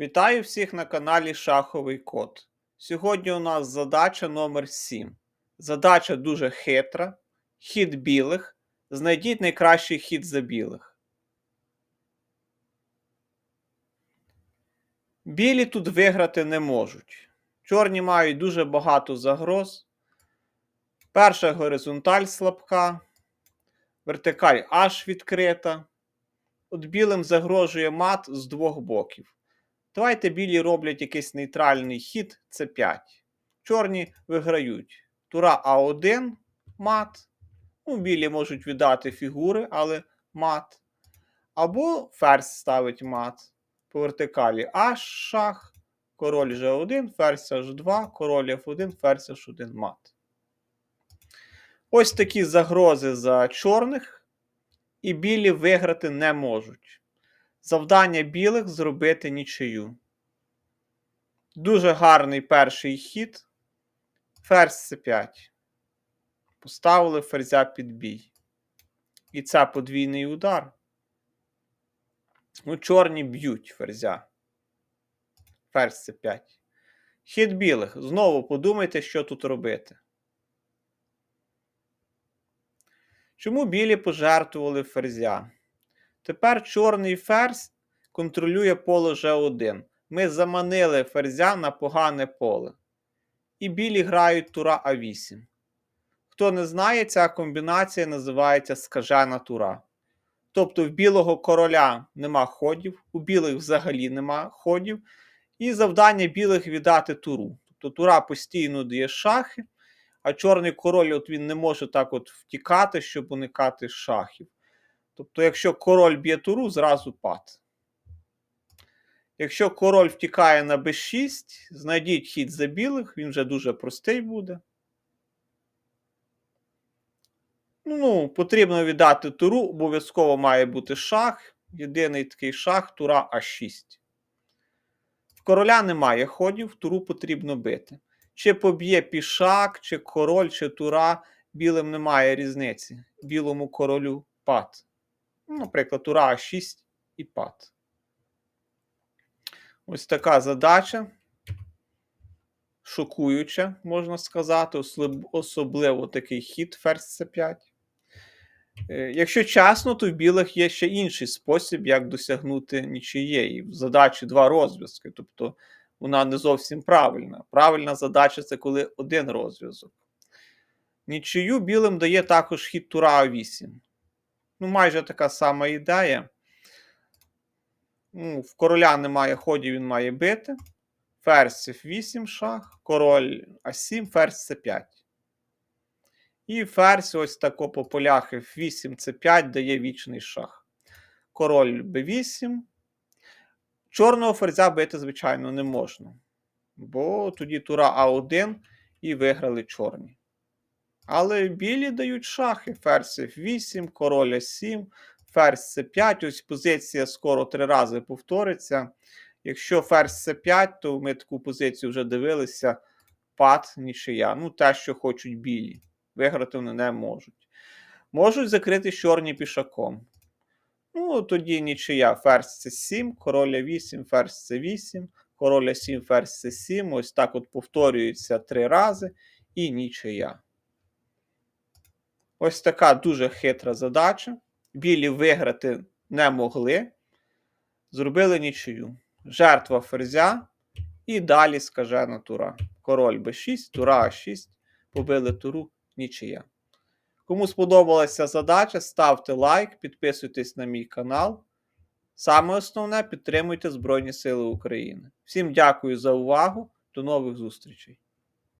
Вітаю всіх на каналі Шаховий Код. Сьогодні у нас задача номер 7. Задача дуже хитра. Хід білих. Знайдіть найкращий хід за білих. Білі тут виграти не можуть. Чорні мають дуже багато загроз. Перша горизонталь слабка. Вертикаль аж відкрита. От білим загрожує мат з двох боків. Давайте білі роблять якийсь нейтральний хід С5. Чорні виграють. Тура А1 мат. Ну, білі можуть віддати фігури, але мат. Або ферзь ставить мат. По вертикалі H шах, король G1, ферзь H2, король F1, ферзь H1 мат. Ось такі загрози за чорних. І білі виграти не можуть. Завдання білих зробити нічию. Дуже гарний перший хід. Ферзь С5. Поставили ферзя під бій. І це подвійний удар. Ну, чорні б'ють ферзя. Ферзь С5. Хід білих. Знову подумайте, що тут робити. Чому білі пожертвували ферзя? Тепер чорний ферзь контролює поле G1. Ми заманили ферзя на погане поле. І білі грають тура А8. Хто не знає, ця комбінація називається скажена тура. Тобто в білого короля нема ходів, у білих взагалі нема ходів. І завдання білих віддати туру. Тобто тура постійно дає шахи, а чорний король от він не може так от втікати, щоб уникати шахів. Тобто, якщо король б'є туру, зразу пад. Якщо король втікає на b6, знайдіть хід за білих, він вже дуже простий буде. Ну, потрібно віддати туру, обов'язково має бути шах. Єдиний такий шах тура А6. В короля немає ходів, туру потрібно бити. Чи поб'є пішак, чи король, чи тура, білим немає різниці. Білому королю пад. Наприклад, тура А6 і пад. Ось така задача. Шокуюча, можна сказати, особливо такий хід ферзь С5. Якщо чесно, то в білих є ще інший спосіб, як досягнути нічиєї. В задачі два розв'язки. Тобто вона не зовсім правильна. Правильна задача це коли один розв'язок. Нічию білим дає також хід тура А8. Ну, майже така сама ідея. Ну, В короля немає ходів, він має бити. Ферзь F8 шах, король А7, ферзь С5. І ферзь ось тако по полях F8, С5 дає вічний шах. Король Б8. Чорного ферзя бити, звичайно, не можна. Бо тоді тура А1 і виграли чорні. Але білі дають шахи. Ферзь F8, король А7, ферзь С5. Ось позиція скоро три рази повториться. Якщо ферзь С5, то ми таку позицію вже дивилися. Пад нічия. Ну, те, що хочуть білі. Виграти вони не можуть. Можуть закрити чорні пішаком. Ну, тоді нічия. Ферзь С7, король А8, ферзь С8, король А7, ферзь С7. Ось так от повторюється три рази. І нічия. Ось така дуже хитра задача. Білі виграти не могли. Зробили нічию. Жертва ферзя. І далі скажена тура. Король Б6, тура А6. Побили туру нічия. Кому сподобалася задача, ставте лайк, підписуйтесь на мій канал. Саме основне підтримуйте Збройні Сили України. Всім дякую за увагу. До нових зустрічей!